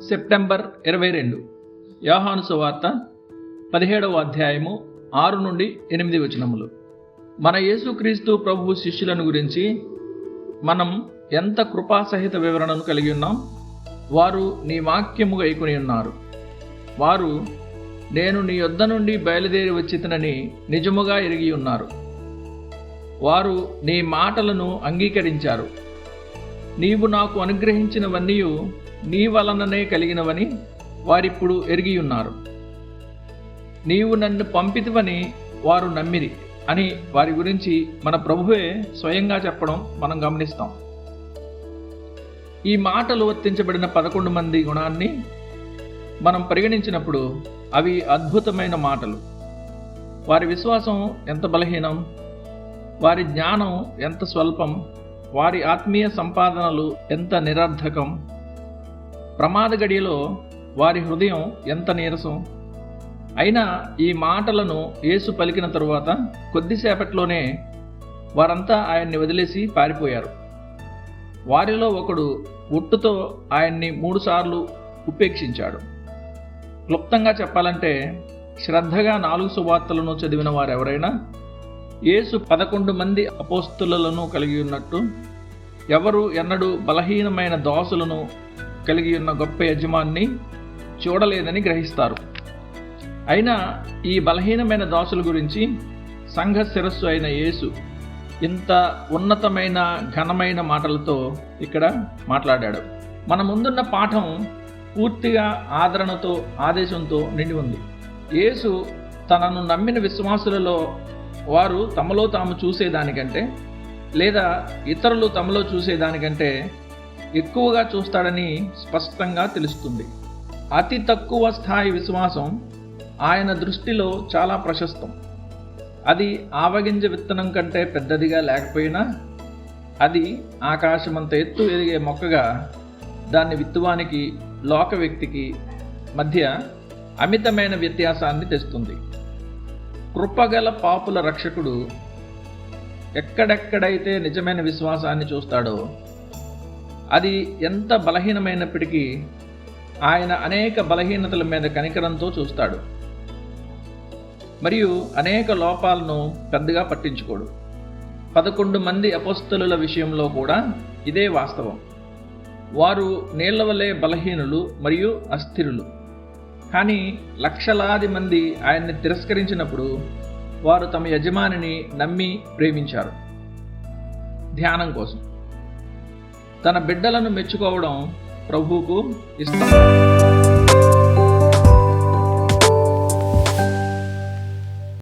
September ఇరవై రెండు. యోహాను సువార్త పదిహేడవ అధ్యాయము ఆరు నుండి ఎనిమిది వచనములు. మన యేసుక్రీస్తు ప్రభు శిష్యులను గురించి మనం ఎంత కృపాసహిత వివరణను కలిగి ఉన్నాం? వారు నీ వాక్యము గైకొని ఉన్నారు. వారు నేను నీ యొద్ద నుండి బయలుదేరి వచ్చితనని నిజముగా ఎరిగి ఉన్నారు. వారు నీ మాటలను అంగీకరించారు. నీవు నాకు అనుగ్రహించినవన్నీ నీ వలననే కలిగినవని వారిప్పుడు ఎరిగి ఉన్నారు నీవు నన్ను పంపితివని వారు నమ్మిరి అని వారి గురించి మన ప్రభువే స్వయంగా చెప్పడం మనం గమనిస్తాం. ఈ మాటలు వర్తించబడిన పదకొండు మంది గుణాన్ని మనం పరిగణించినప్పుడు అవి అద్భుతమైన మాటలు. వారి విశ్వాసం ఎంత బలహీనం వారి జ్ఞానం ఎంత స్వల్పం వారి ఆత్మీయ సంపాదనలు ఎంత నిరర్ధకం ప్రమాద గడియలో వారి హృదయం ఎంత నీరసం? అయినా ఈ మాటలను యేసు పలికిన తరువాత కొద్దిసేపట్లోనే వారంతా ఆయన్ని వదిలేసి పారిపోయారు. వారిలో ఒకడు ఒట్టుతో ఆయన్ని మూడుసార్లు ఉపేక్షించాడు. క్లుప్తంగా చెప్పాలంటే శ్రద్ధగా నాలుగు సువార్తలను చదివిన వారెవరైనా యేసు పదకొండు మంది అపోస్తులను కలిగి ఉన్నట్టు ఎవరు ఎన్నడూ బలహీనమైన దోసులను కలిగి ఉన్న గొప్ప యజమాన్ని చూడలేదని గ్రహిస్తారు. అయినా ఈ బలహీనమైన దాసుల గురించి సంఘ శిరస్సు అయిన యేసు ఇంత ఉన్నతమైన ఘనమైన మాటలతో ఇక్కడ మాట్లాడాడు. మన ముందున్న పాఠం పూర్తిగా ఆదరణతో ఆదేశంతో నిండి ఉంది. యేసు తనను నమ్మిన విశ్వాసులలో వారు తమలో తాము చూసేదానికంటే లేదా ఇతరులు తమలో చూసేదానికంటే ఎక్కువగా చూస్తాడని స్పష్టంగా తెలుస్తుంది. అతి తక్కువ స్థాయి విశ్వాసం ఆయన దృష్టిలో చాలా ప్రశస్తం. అది ఆవగింజ విత్తనం కంటే పెద్దదిగా లేకపోయినా అది ఆకాశమంత ఎత్తు ఎదిగే మొక్కగా దాన్ని విత్తువానికి లోక వ్యక్తికి మధ్య అమితమైన వ్యత్యాసాన్ని తెస్తుంది. కృపగల పాపుల రక్షకుడు ఎక్కడెక్కడైతే నిజమైన విశ్వాసాన్ని చూస్తాడో అది ఎంత బలహీనమైనప్పటికీ ఆయన అనేక బలహీనతల మీద కనికరంతో చూస్తాడు. మరియు అనేక లోపాలను పెద్దగా పట్టించుకోడు. పదకొండు మంది అపస్తుల విషయంలో కూడా ఇదే వాస్తవం. వారు నీళ్ళవలే బలహీనులు మరియు అస్థిరులు. కానీ లక్షలాది మంది ఆయన్ని తిరస్కరించినప్పుడు వారు తమ యజమానిని నమ్మి ప్రేమించారు. ధ్యానం కోసం. తన బిడ్డలను మెచ్చుకోవడం ప్రభువుకు ఇష్టం.